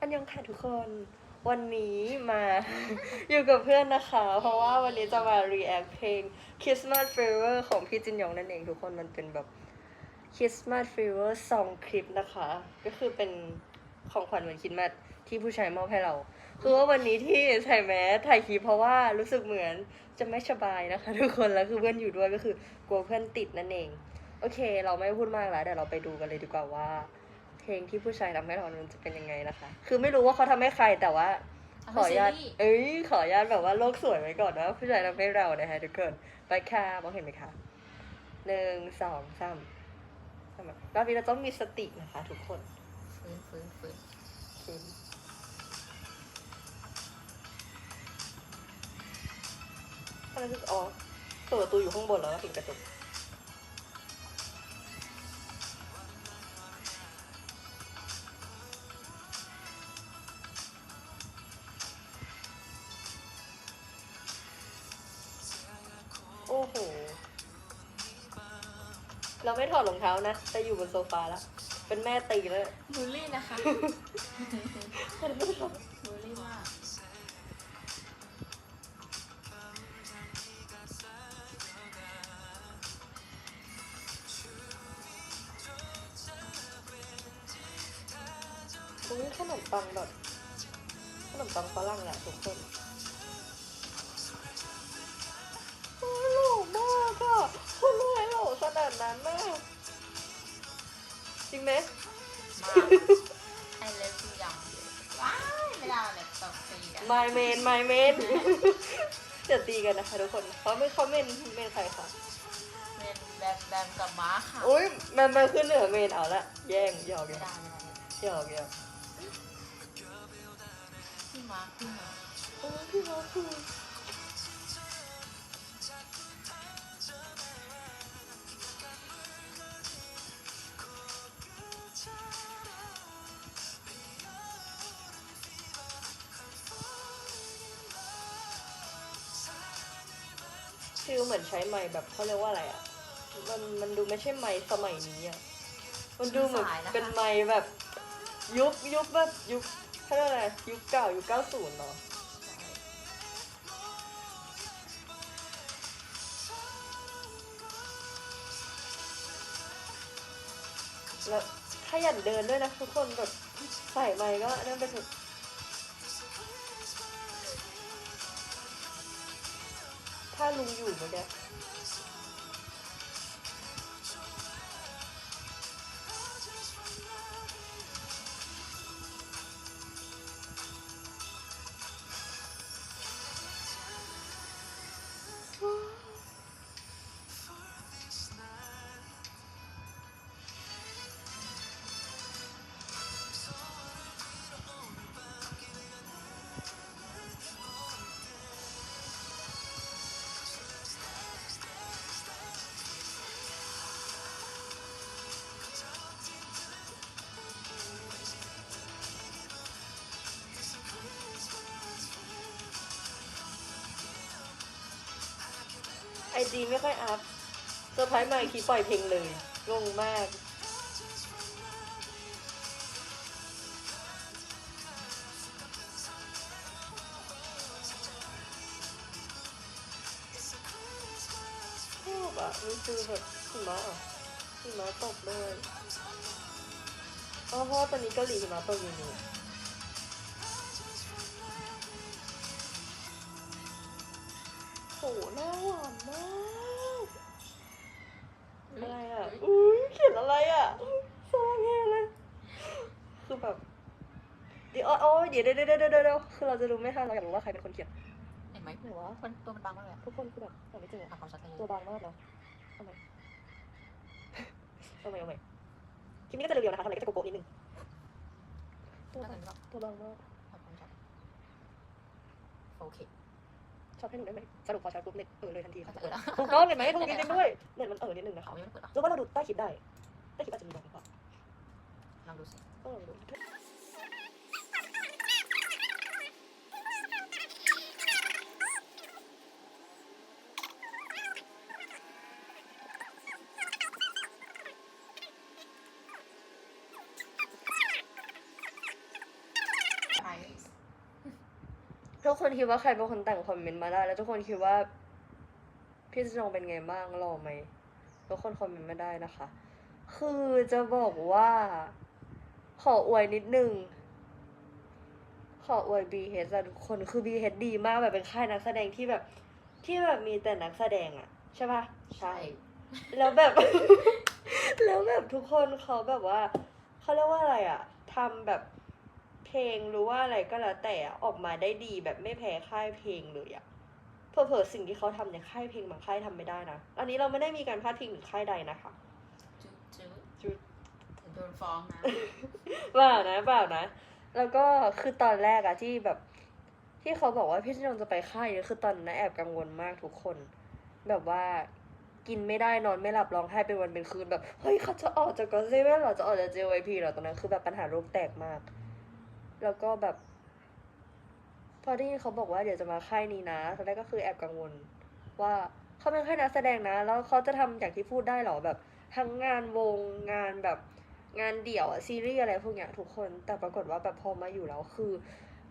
อันยังค่ะทุกคนวันนี้มา อยู่กับเพื่อนนะคะ เพราะว่าวันนี้จะมา react เพลง Christmas Fever ของพี่จินยองนั่นเองทุกคนมันเป็นแบบ Christmas Fever ซองคลิปนะคะ ก็คือเป็นของขวัญวันคริดมาสที่ผู้ชายมอบให้เรา คือว่าวันนี้ที่ใส่แมสถ่ายคลิปเพราะว่ารู้สึกเหมือนจะไม่สบายนะคะ ทุกคนแล้วคือเพื่อนอยู่ด้วยก็คือกลัวเพื่อนติดนั่นเอง โอเค เราไม่พูดมากแล้วเดี๋ยวเราไปดูกันเลยดีกว่าว่า ลงที่ผู้ชายทำให้เรามันจะเป็นยังไงนะคะ คือไม่รู้ว่าเขาทำให้ใครแต่ว่า ขออนุญาตทำให้ซีรีส์เอ้ยขออนุญาตแบบว่าโลกสวยไว้ก่อนนะผู้ชายทำให้เรานะคะทุกคนไปค่ะมองเห็นไหมคะหนึ่งสองสามทำไมรอบนี้เราต้องมีสตินะคะ ทุกคนฟื้นฟื้นฟื้นคืนอันนั้นคืออ๋อเปิดประตูอยู่ข้างบนแล้วก็ปิดกระจก เราไม่ถอดรองเท้านะ แต่อยู่บนโซฟาแล้ว เป็นแม่ตีแล้วบูลลี่นะคะบูลลี่มากอุ้ยขนมปังแบบขนมปังฝรั่งแหละทุกคน ไอเลิฟยูยังว้ายไม่ได้เลยตบตีกันไมเมนไมเมนจะตีกันนะคะทุกคนเขาไม่เขาเมนเมนใครคะเป็นแบมแบมกับม้าค่ะอุ้ยมันมาขึ้นเหนือเมนเอาละแย่งหยอกหยไม่อกได้ไม่ได้หยอกหยอกพี่ม้าพี่ม้าโอ้ยพี่น้องคื ฟิลเหมือนใช้ไม้แบบเขาเรียกว่าอะไรอะ มันมันดูไม่ใช่ไม้สมัยนี้อะ มันดูเหมือนเป็นไม้แบบ ยุคยุคแบบยุคเขาเรียกอะไรยุคเก่ายุคเก้าศูนย์เนาะแล้วขยันเดินด้วยนะทุกคนแบบใส่ไม้ก็นั่นไปถึ ถ้าลุงอยู่เมื่อกี้ ไอจีไม่ค่อยอัพเซอร์ไพรส์มาอีกทีปล่อยเพลงเลยงงมากชอบอะมันคือแบบหิมะอะหิมะตกด้วยอ๋อเพราะว่าตอนนี้เกาหลีหิมะตกอยู่นี่ หหน้าหวานมากอะไรอะอุ้ยเขียนอะไรอะสว่างแง่เลยคือแบบเดี๋ยวอ๋อเดี๋ยวเดี๋ยวเดี๋ยวเดี๋ยวเดี๋ยวคือเราจะรู้ไม่ทันเราอยากรู้ว่าใครเป็นคนเขียนเห็นไหมหรือว่ามันตัวมันบางมากเลยอะทุกคนคือแบบหาไม่เจอทำความชัดเจนตัวบางมากเนาะทำไมทำไมทำไมคลิปนี้ก็จะเรียวๆนะคะทำไมก็จะโกโก้นิดนึงตัวน่าบางจะแบบตัวบางมากทำความชัดโอเค ชอบให้หนูได้ไหมสรุปพอใช้ปุ๊บเน็ตเออเลยทันทีเขาค่ะจะเออแล้วถูกต้องเห็นไหมถูกนิดนึงด้วยเน็ตมันเออนิดนึงนะคะเขายังไม่เปิดหรอหรือว่าเราดูใต้คลิปได้ใต้คลิปอาจจะมีบางกว่าลองดูสิต้องลองดู ไพรส์ ทุก คนคิดว่าใครเป็นคนแต่งคอมเมนต์มาได้ แล้วทุกคนคิดว่า พี่จงเป็นไงบ้างหล่อไหมทุกคนคอมเมนต์มาได้นะคะ คือจะบอกว่า ขออวยนิดนึงขออวย b h อะทุกคนคือ b h ดีมากแบบเป็นค่ายนักแสดงที่แบบ ที่แบบมีแต่นักแสดงอะใช่ปะใช่ แล้วแบบ แล้วแบบทุกคนเขาแบบว่าเขาเรียกว่าอะไรอะทำแบบ เพลงหรือว่าอะไรก็แล้วแต่อะออกมาได้ดีแบบไม่แพ้ค่ายเพลงเลยอะเผลอๆสิ่งที่เขาทำเนี่ยค่ายเพลงบางค่ายทำไม่ได้นะ อันนี้เราไม่ได้มีการพาดพิงถึงค่ายใดนะคะจุ๊บจุ๊บจุ๊บเดี๋ยวโดนฟ้องนะเปล่านะเปล่านะ แล้วก็คือตอนแรกอะที่แบบ ที่เขาบอกว่าพี่ชนงจะไปค่ายเนี่ยคือตอนนั้นแอบกังวลมากทุกคน แบบว่ากินไม่ได้นอนไม่หลับร้องไห้เป็นวันเป็นคืนแบบเฮ้ยเขาจะออกจากกอเซเว่นเหรอจะออกจาก JYP เหรอตอนนั้นคือแบบปัญหาโรคแตกมาก แล้วก็แบบ พอที่เขาบอกว่าเดี๋ยวจะมาค่ายนี้นะตอนแรกก็คือแอบกังวล ว่าเขาเป็นค่ายนักแสดงนะ แล้วเขาจะทำอย่างที่พูดได้เหรอแบบ ทั้งงานวงงานแบบงานเดี่ยวอะซีรีส์อะไรพวกเนี้ยทุกคน แต่ปรากฏว่าแบบพอมาอยู่แล้วคือ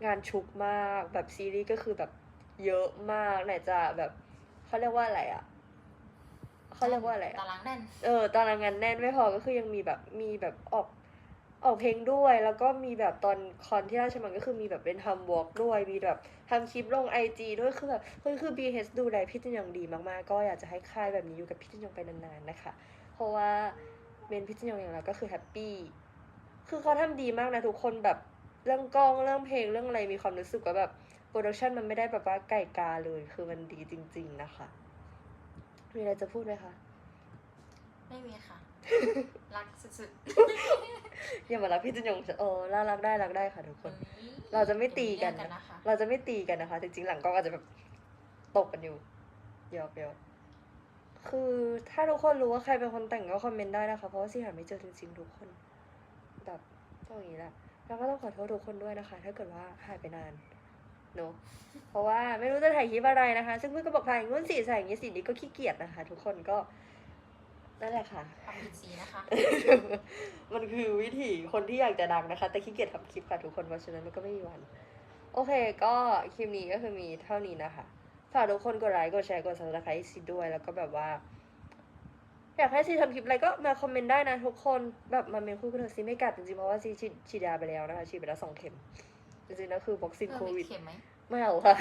งานชุกมากแบบซีรีส์ก็คือแบบเยอะมากไหนจะแบบเขาเรียกว่าอะไรอะเขาเรียกว่าอะไรอะตารางแน่น เออตารางงานแน่นไม่พอก็คือยังมีแบบมีแบบออก ออกเพลงด้วย แล้วก็มีแบบตอนคอนที่ราชมังก็คือมีแบบเป็นทำวอล์กด้วย มีแบบทำคลิปลงไอจีด้วยคือแบบเฮ้ยคือ BH ดูแลพี่จินยองดีมากๆ ก็อยากจะให้ค่ายแบบนี้อยู่กับพี่จินยองไปนานๆนะคะ เพราะว่าเมนพี่จินยองอย่างเราก็คือแฮปปี้คือเขาทำดีมากนะทุกคนแบบเรื่องกล้องเรื่องเพลงเรื่องอะไรมีความรู้สึกว่าแบบโปรดักชันมันไม่ได้แบบว่าไก่กาเลยคือมันดีจริง ๆนะคะ มีอะไรจะพูดไหมคะ ไม่มีค่ะ รักสุด อย่ามารักพี่จินยงเออน่ารักได้รักได้ค่ะทุกๆคนอืมเราจะไม่ตีกันเดี๋ยวมีเรื่องนะนะคะเราจะไม่ตีกันนะคะ จริงๆ หลังกล้องอาจจะแบบตบกันอยู่เดี๋ยวเดี๋ยวคือถ้าทุกคนรู้ว่าใครเป็นคนแต่งก็คอมเมนต์ได้นะคะ เพราะว่าซีหาไม่เจอจริงๆทุกคน แบบต้องอย่างนี้แหละแล้วก็ต้องขอโทษทุกคนด้วยนะคะ ถ้าเกิดว่าหายไปนานเนอะเพราะว่าไม่รู้จะถ่ายคลิปอะไรนะคะ ซึ่งเพื่อนก็บอกถ่ายงู้นสีใส่อย่างนี้สีนี้ก็ขี้เกียจนะคะ ทุกคนก็ นั่นแหละค่ะ ทำผิดสีนะคะ มันคือวิถีคนที่อยากจะดังนะคะ แต่ขี้เกียจทำคลิปค่ะทุกคนเพราะฉะนั้นมันก็ไม่มีวัน โอเค ก็คลิปนี้ก็คือมีเท่านี้นะคะฝากทุกคนกดไลค์กดแชร์กด subscribe ซีด้วย แล้วก็แบบว่า อยากให้ซีทำคลิปอะไรก็มาคอมเมนต์ได้นะทุกคนแบบมาเมนคู่กันเถอะซีไม่กัดจริงๆเพราะว่าซีฉีดฉีดยาไปแล้วนะคะฉีดไปแล้วสองเข็มจริงๆแล้วคือบ็อกซิ่งเพิ่โคมวิอีดกเข็มไหมไม่เอาค่ะ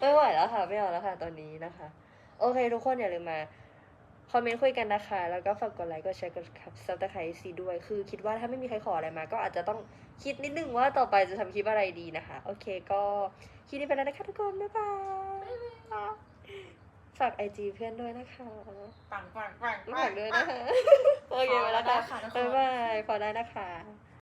ไม่ไหวแล้วค่ะ ไม่เอาแล้วค่ะ ตอนนี้นะคะ โอเค ทุกคนอย่าลืมมา คอมเมนต์คุยกันนะคะ แล้วก็ฝากกดไลค์กดแชร์กดซับสไครต์ซีด้วย คือคิดว่าถ้าไม่มีใครขออะไรมา ก็อาจจะต้องคิดนิดนึงว่าต่อไปจะทำคลิปอะไรดีนะคะ โอเคก็คลิปนี้ไปแล้วนะคะทุกคน บ๊ายบายฝากไอจีเพื่อนด้วยนะคะปังปังปังฝากด้วยนะคะ โอเคไปแล้วค่ะขอได้ค่ะทุกคนบ๊ายบายพอได้นะคะ